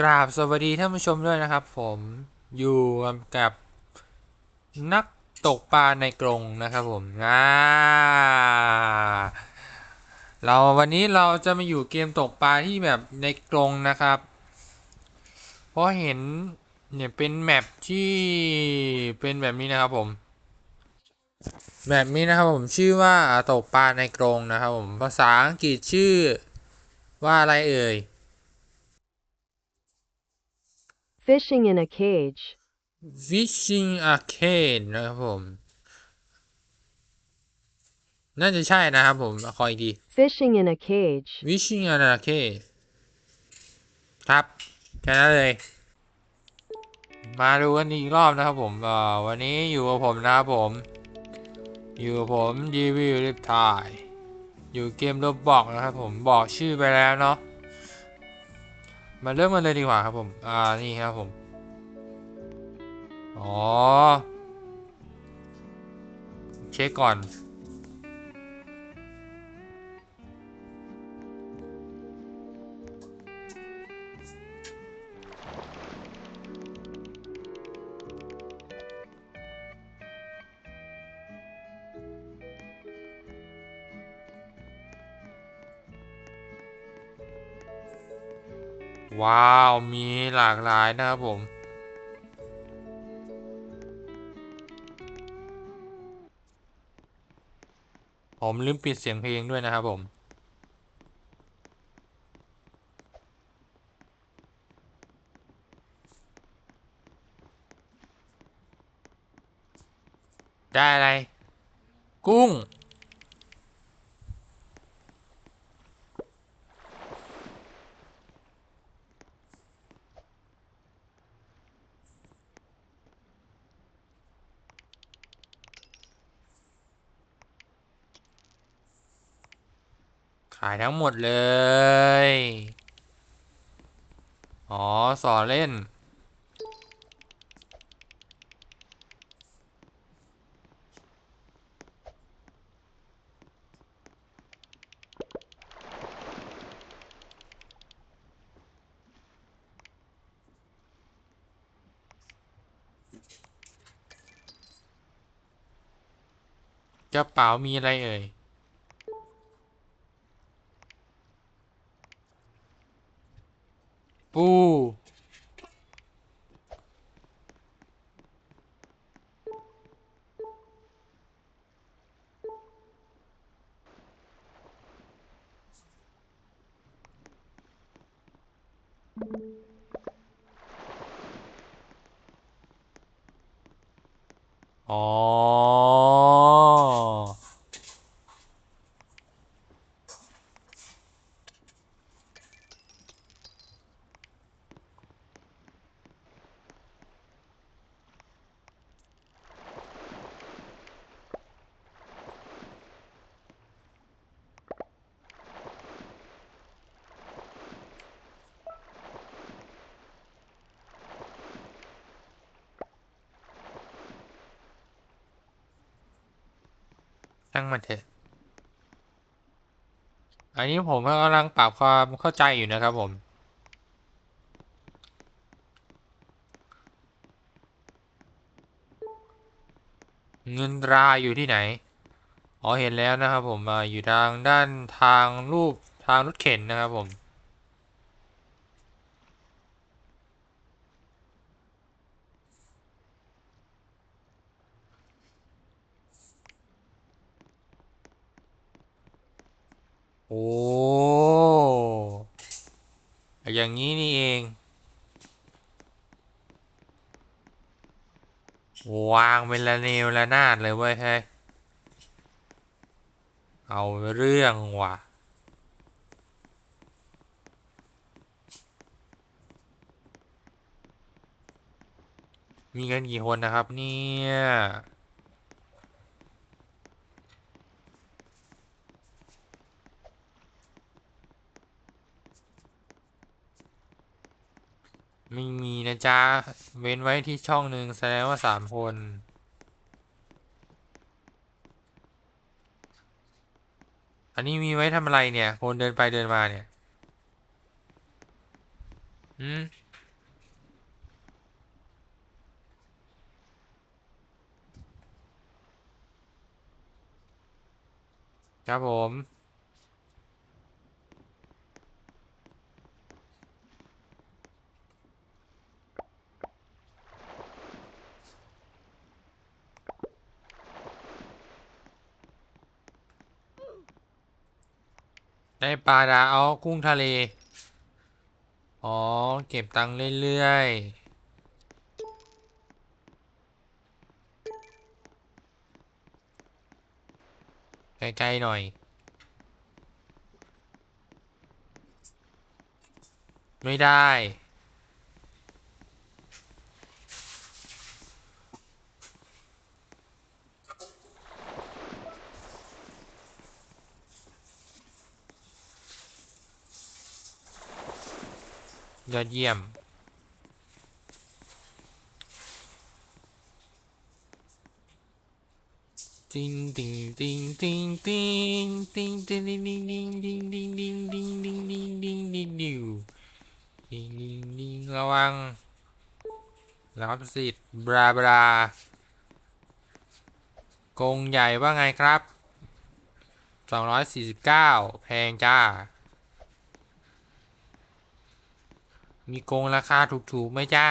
กราบสวัสดีท่านผู้ชมด้วยนะครับ ผมอยู่กับนักตกปลาในกรงนะครับผมอ่าเราวันนี้เราจะมาอยู่เกมตกปลาที่แบบในกรงนะครับ เพราะเห็นเนี่ยเป็นแมปที่เป็นแบบนี้นะครับผมแบบนี้นะครับผมชื่อว่าตกปลาในกรงนะครับผมภาษาอังกฤษชื่อว่าอะไรเอ่ย Fishing in a cage. Fishing Arcade นะครับผม น่าจะใช่นะครับผมขออีกที Fishing in a cage. Fishing Arcade ครับแค่นั้นเลย มาดูกันอีกรอบนะครับผมเอ่อวันนี้อยู่กับผมนะครับผม อยู่กับผมดีวิวลิฟทายอยู่เกมรบบอกนะครับผมบอกชื่อไปแล้วเนาะ มาเริ่มกันเลยดีกว่าครับผม อ่า นี่ครับผม อ๋อ เช็คก่อน ว้าวมีหลากหลายนะครับผม ผมลืมปิดเสียงเพลงด้วยนะครับผมได้อะไร กุ้งายทั้งหมดเลย อ๋อ สอนเล่น กระเป๋ามีอะไรเอ่ย ปูอ๋ นั่งมันเถอะ อันนี้ผมกำลังปรับความเข้าใจอยู่นะครับผม เงินตราอยู่ที่ไหน อ๋อเห็นแล้วนะครับผมอ่าอยู่ทางด้านทางรูปทางรถเข็นนะครับผม โอ้ อย่างนี้นี่เอง วางเป็นระเนวระนาดเลยเว้ยเฮ้ยเอาเรื่องว่ะ มีกันกี่คนนะครับเนี่ย ไม่มีนะจ๊ะ เว้นไว้ที่ช่องหนึ่งแสดงว่าสามคน อันนี้มีไว้ทำอะไรเนี่ย คนเดินไปเดินมาเนี่ยอืมครับผม ปลาดาเอากุ้งทะเล อ๋อ เก็บตังค์เรื่อยๆ ใกล้ๆหน่อย ไม่ได้ ยอดเยี่ยม ติงติงติงติงติงติงติงติงติงติงติงติงติงติงติงติงติงติงดิวติงติงติงระวังรับสิทธิ์บราบรากงใหญ่ว่าไงครับ 249 แพงจ้า มีโกงราคาถูกๆไหมจ้า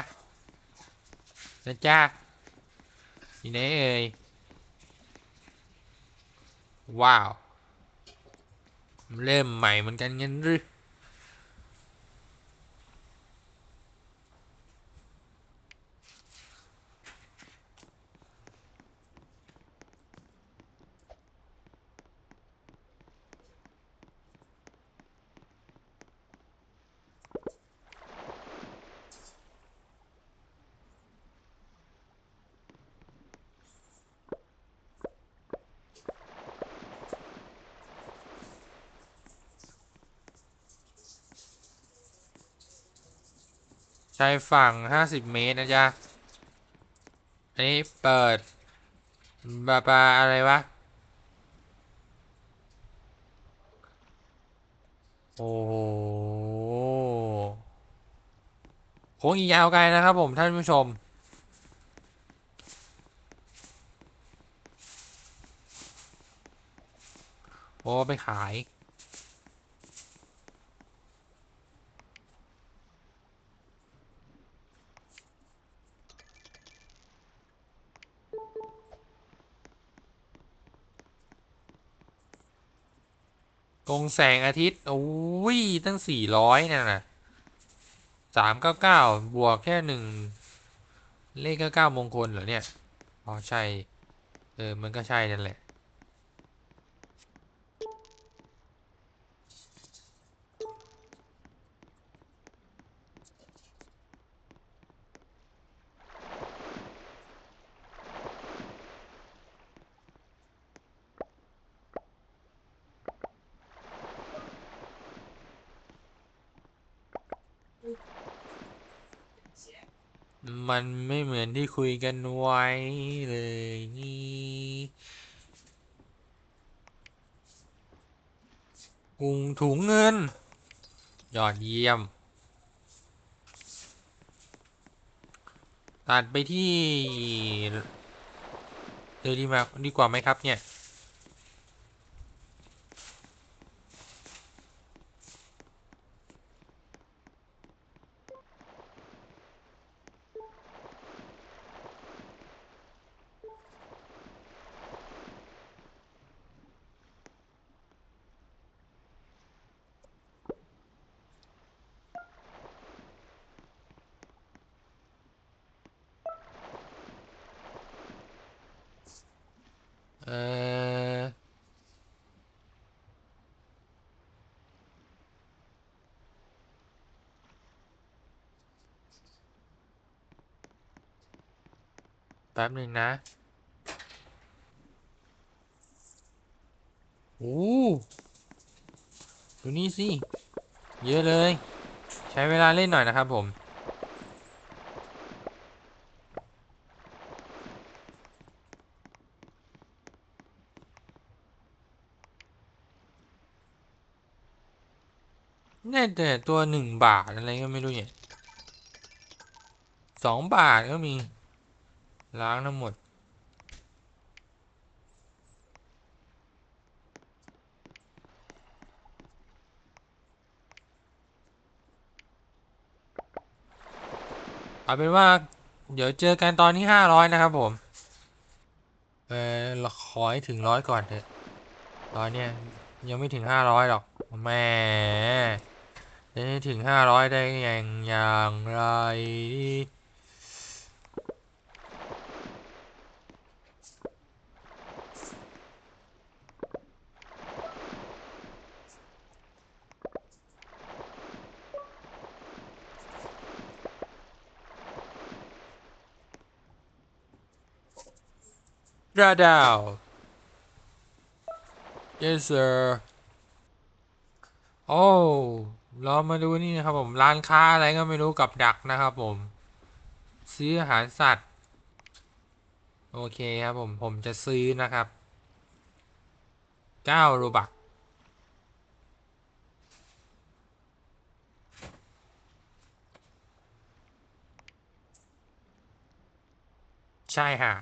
นะจ้าอยู่ไหนเอ่ย ว้าว เริ่มใหม่เหมือนกันงั้นหรือ ชายฝั่ง50เมตรนะจ๊ะ อันนี้เปิดบาบาอะไรวะ โอ้โหโค้งอีกยาวไกลนะครับผมท่านผู้ชมโอ้ไปขาย รงแสงอาทิตย์โอ้ยตั้งสี่ร้อยนี่ยนะสามเก้าเก้าบวกแค่หนึ่งเลขเก้าเก้ามงคลเหรอเนี่ย อ๋อ ใช่ เออ มันก็ใช่นั่นแหละ มันไม่เหมือนที่ คุยกันไว้เลยนี่กุงถุงเงิน ยอดเยี่ยม ตัดไปที่เลยดีมาดีกว่าไหมครับเนี่ย แป๊บหนึ่งนะโอ้ดูนี่สิ เยอะเลย ใช้เวลาเล่นหน่อยนะครับผม แน่แต่ตัวหนึ่งบาทอะไรก็ไม่รู้เนี่ยสองบาทก็มี ล้างทั้งหมด เอาเป็นว่า เดี๋ยวเจอกันตอนที่ห้าร้อยนะครับผม เออเราขอให้ถึงร้อยก่อนเถอะร้อยเนี่ย ยังไม่ถึงห้าร้อยหรอกแม่จะถึงห้าร้อยได้อย่งอย่างไร ราดาว yes sir โอ้เรามาดูนี่นะครับผม ร้านค้าอะไรก็ไม่รู้กับดักนะครับผม ซื้ออาหารสัตว์ โอเคครับผม ผมจะซื้อนะครับ9รูบักใช่ฮะ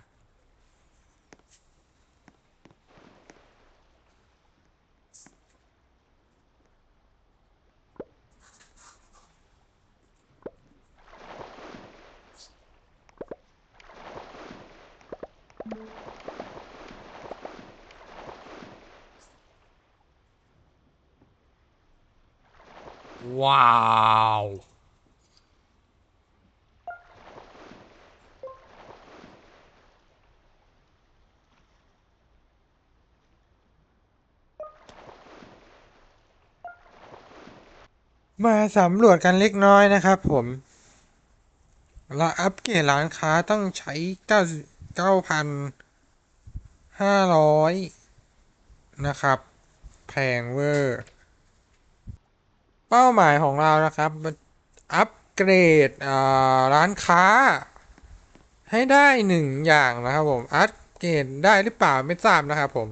ว้าว มาสำรวจกันเล็กน้อยนะครับผม เราอัปเกรดร้านค้าต้องใช้เก้าเก้าพันห้าร้อยนะครับ แพงเวอร์ เป้าหมายของเรานะครับอัปเกรดร้านค้า ให้ได้หนึ่งอย่างนะครับผมอัปเกรดได้หรือเปล่าไม่ทราบนะครับผม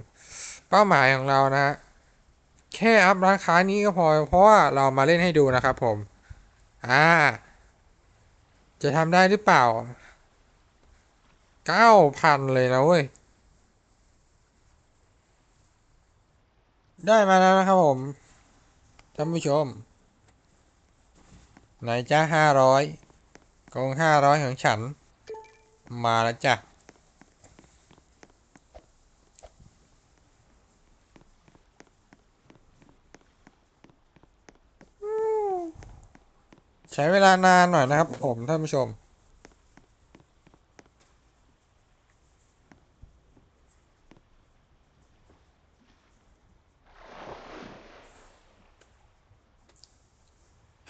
เป้าหมายของเรานะฮะแค่อัพร้านค้านี้ก็พอเพราะว่าเรามาเล่นให้ดูนะครับผมอ่าจะทำได้หรือเปล่าเก้าพันเลยนะเว้ยได้มาแล้วนะครับผมท่านผู้ชม ไหนจ้าห้าร้อยกองห้าร้อยของฉัน มาแล้วจ้ะใช้เวลานานหน่อยนะครับผมท่านผู้ชม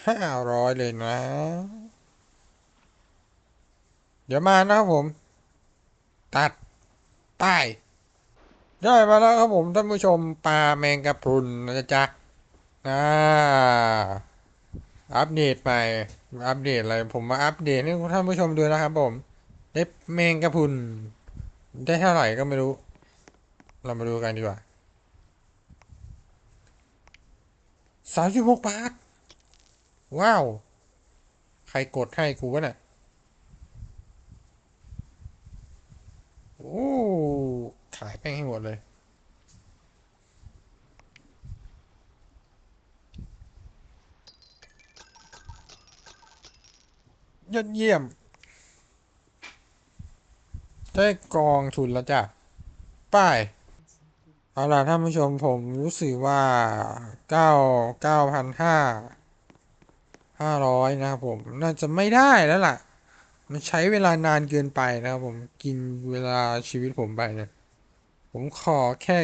ห้าร้อยเลยนะ เดี๋ยวมานะครับผม ตัดป้ายได้มาแล้วครับผมท่านผู้ชมปลาแมงกะพรุนนะจ๊ะอ่าอัปเดตใหม่อัปเดตอะไรผมมาอัปเดตให้ท่านผู้ชมดูนะครับผม ได้แมงกะพรุน ได้เท่าไหร่ก็ไม่รู้ เรามาดูกันดีกว่าสามสิบหกบาท ว้าว ใครกดให้กูวะเนี่ยโอ้ขายแป้งให้หมดเลย ยอดเยี่ยม ได้กองทุนแล้วจ้ะ ป้ายเอาล่ะท่านผู้ชมผมรู้สึกว่าเก้าเก้าพันห้า ห้าร้อยนะครับผม น่าจะไม่ได้แล้วล่ะ มันใช้เวลานานเกินไปนะครับผม กินเวลาชีวิตผมไปเนี่ย ผมขอแค่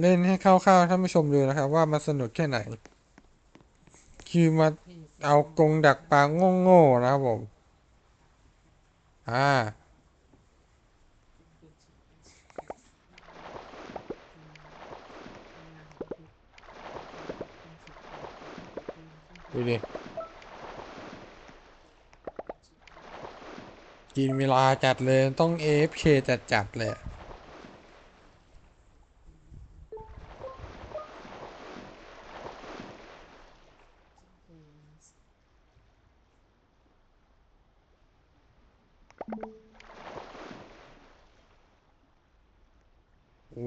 เล่นให้คร่าวๆท่านผู้ชมดูนะครับ ว่ามันสนุกแค่ไหน คือมาเอากรงดักปลาโง่ๆนะครับผม อ่า ดูดิ กินเวลาจัดเลยต้อง AFK จัดจัดเลย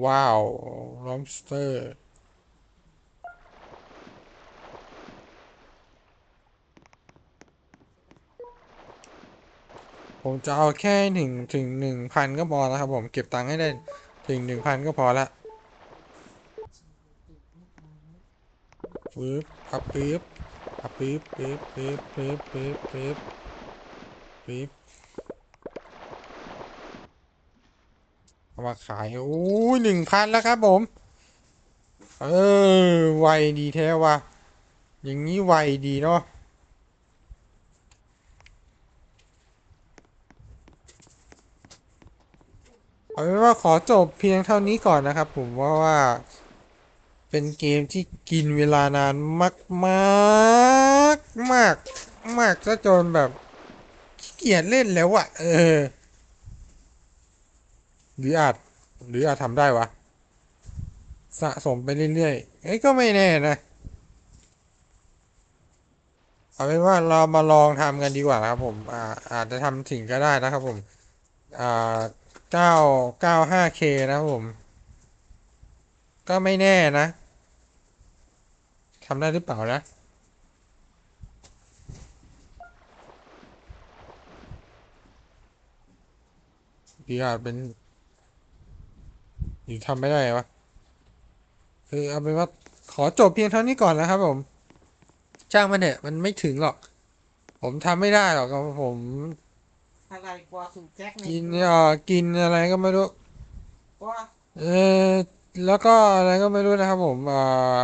ว้าว lobster อ ผมจะเอาแค่ถึงถึงหนึ่งพันก็พอแล้วครับ ผมเก็บตังค์ให้ได้ถึงหนึ่งพันก็พอละปึ๊บอัพปึ๊บอัพปึ๊บปึ๊บปึ๊บปึ๊บปึ๊บปึ๊บปึ๊บเอามาขายโอ้ยหนึ่งพันแล้วครับผม เออไวดีแท้ว่ะอย่างนี้ไวดีเนาะ เอาเป็นว่าขอจบเพียงเท่านี้ก่อนนะครับ ผมว่าว่าเป็นเกมที่กินเวลานานมากมากมากมากซะจนแบบขี้เกียจเล่นแล้วอะเออ หรืออาจหรืออาจทำได้วะ สะสมไปเรื่อยๆเอ้ยก็ไม่แน่นะเอาเป็นว่าเรามาลองทำกันดีกว่านะครับผมอ่าอาจจะทำถึงก็ได้นะครับผม อ่า เก้าเก้าห้าเคนะครับผม ก็ไม่แน่นะทำได้หรือเปล่านะดีอาจเป็นหรือทำไม่ได้วะคือเอาเป็นว่าขอจบเพียงเท่านี้ก่อนนะครับผม จ้างมันเถอะมันไม่ถึงหรอก ผมทำไม่ได้หรอกผม อะไรกว่าสุดแจ็คในกินเอ่อกินอะไรก็ไม่รู้ว่าเออแล้วก็อะไรก็ไม่รู้นะครับผมเอ่อ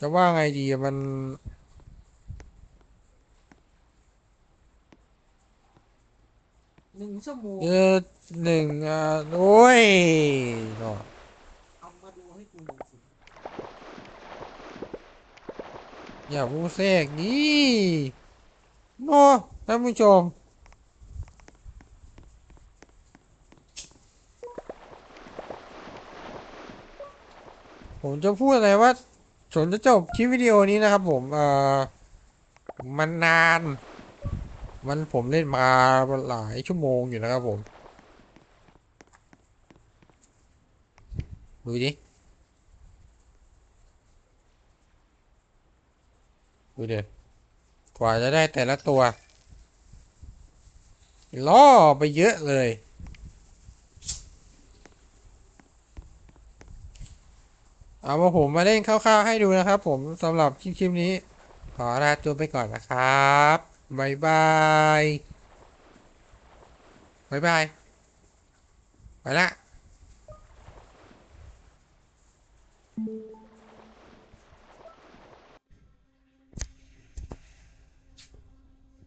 จะว่าไงดีอะมัน หนึ่งชั่วโมงเออหนึ่งอ่าโอ้ยเนาะเอามาดูให้กูหน่อยสิอย่าพูดแทรกนี่เนาะ ท่านผู้ชม ผมจะพูดอะไรว่าผมจะจบคลิปวิดีโอนี้นะครับผม เอ่อ มันนาน มันผมเล่นมาหลายชั่วโมงอยู่นะครับผม ดูดิ ดูเด็กว่าจะได้แต่ละตัว ล่อไปเยอะเลย เอามาผมมาเล่นคร่าวๆให้ดูนะครับผมสำหรับคลิปนี้ ขอลาตัวไปก่อนนะครับบายบายบายบาย ไปละ